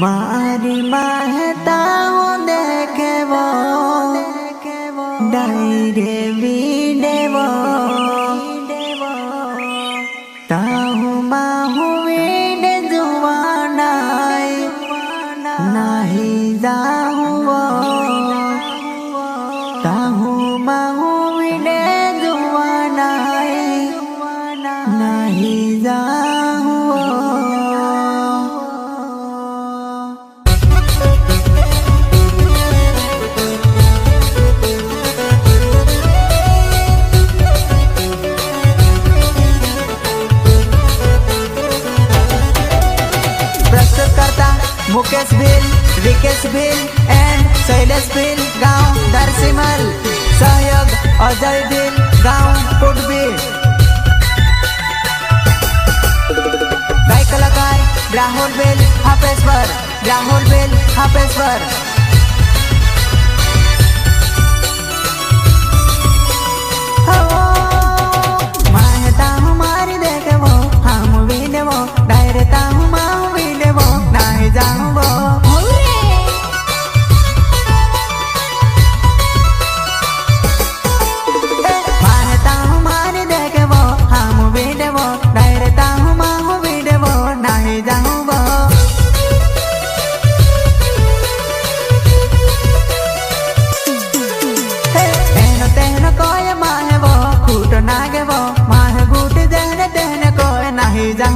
मारी महता देख डाई देवी देव ताहू माहुए जुवाना नाही जाहू অজয় দিন রাউন্ড করবে গায়ক লগায় রাহুল বেল হাফেশ্বর রাহুল বেল হাফেশ্বর Oh 你在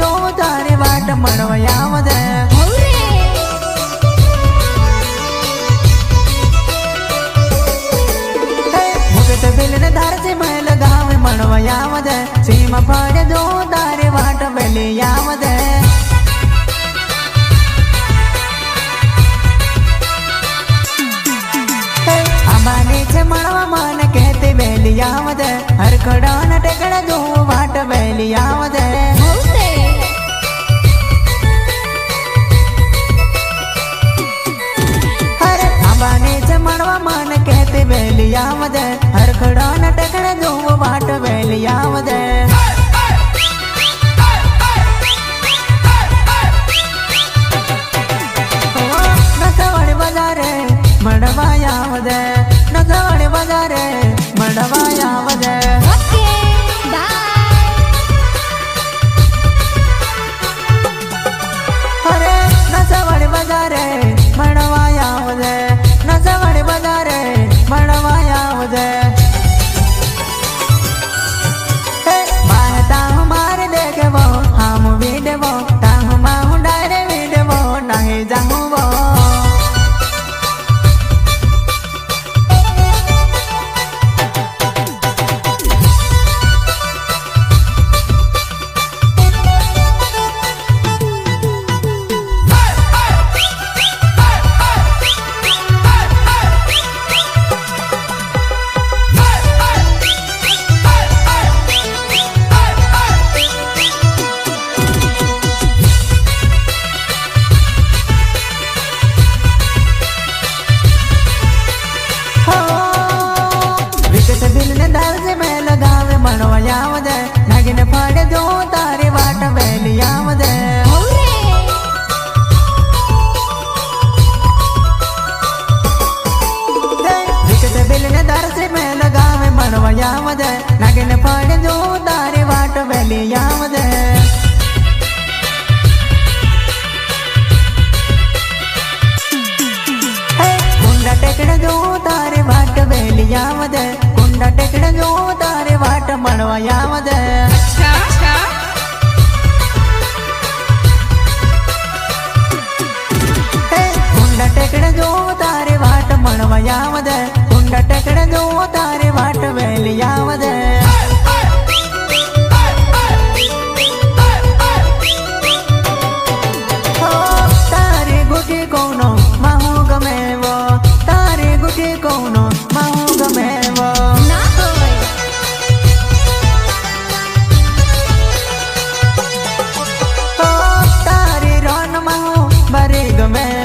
જો તારી વાટ મળવા આવજે. બેલને ધારજે મહેલ ગાવે મળવા આવજે. સીમા પાડે જો તારી વાટ બેલી આવજે. આંબાની છે મળવા મન કહેતી ટેકડા જો વાટ બેલી આવજે. વેલિયાવદ હરખડો ન ટકડે જોવો વાટ વેલિયાવદ મળવાયાવદ હેલિયાવદ કુંડા ટેકડ જો તારે વાટ મળવા યાવદ કુંડા ટેકડ જો તારે વાટ મળવા યાવદ કુંડા ટેકડ જો તારે વાટ વહેલી યાવદ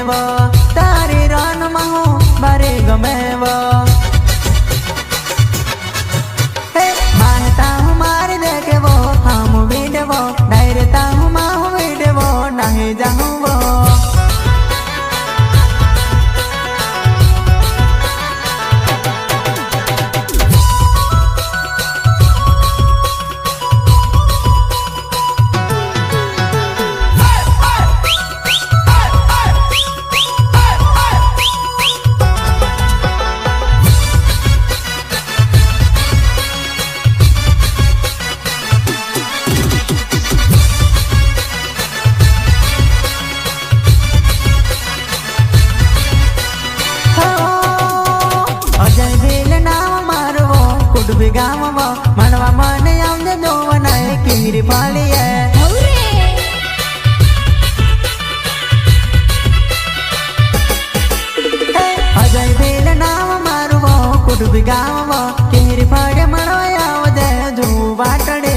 ગમે તારી તારે રોન માહુ બરે ગમે કુડબી માનવા મને આવજે જોવનાય કીર હે, અજય ભીલ નામ મારવો કુડબી ગામવો કીરી ફળે મણવા આવજે જો વાટડે.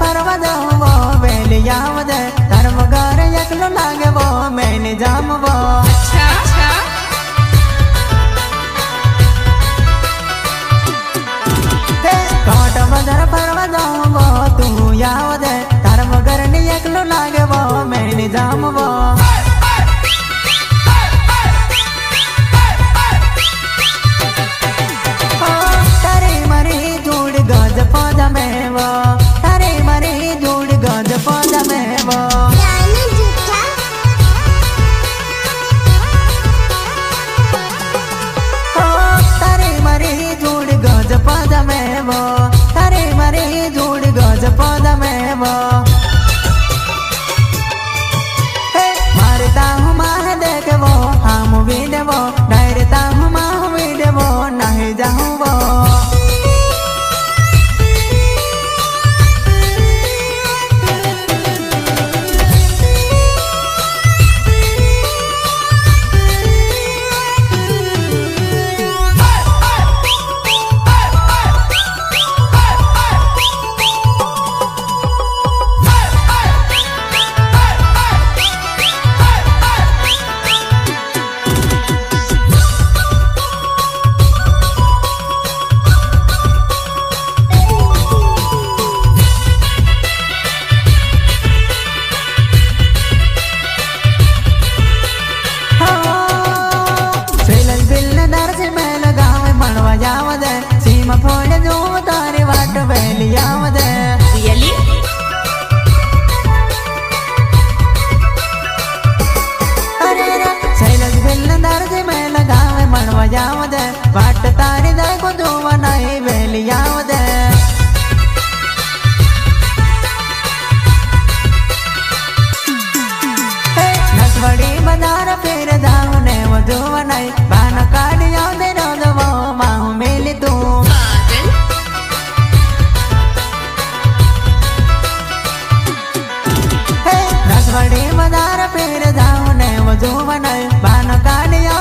ફરવા જવો વેલી આવજે ધર્મ ઘર એકલો લાગવો జామవా કાટવદર પર્વદામવો તું યાવદ ધર્મ કરણી એકલું લાગવો મેણી જામવો mama. જોવનાય બાન કાઢ્યા મેરો દવો માં મેલી તું. રસવડે મદાર પેર જાઉં ને જોવનાય, બાન કાઢ્યા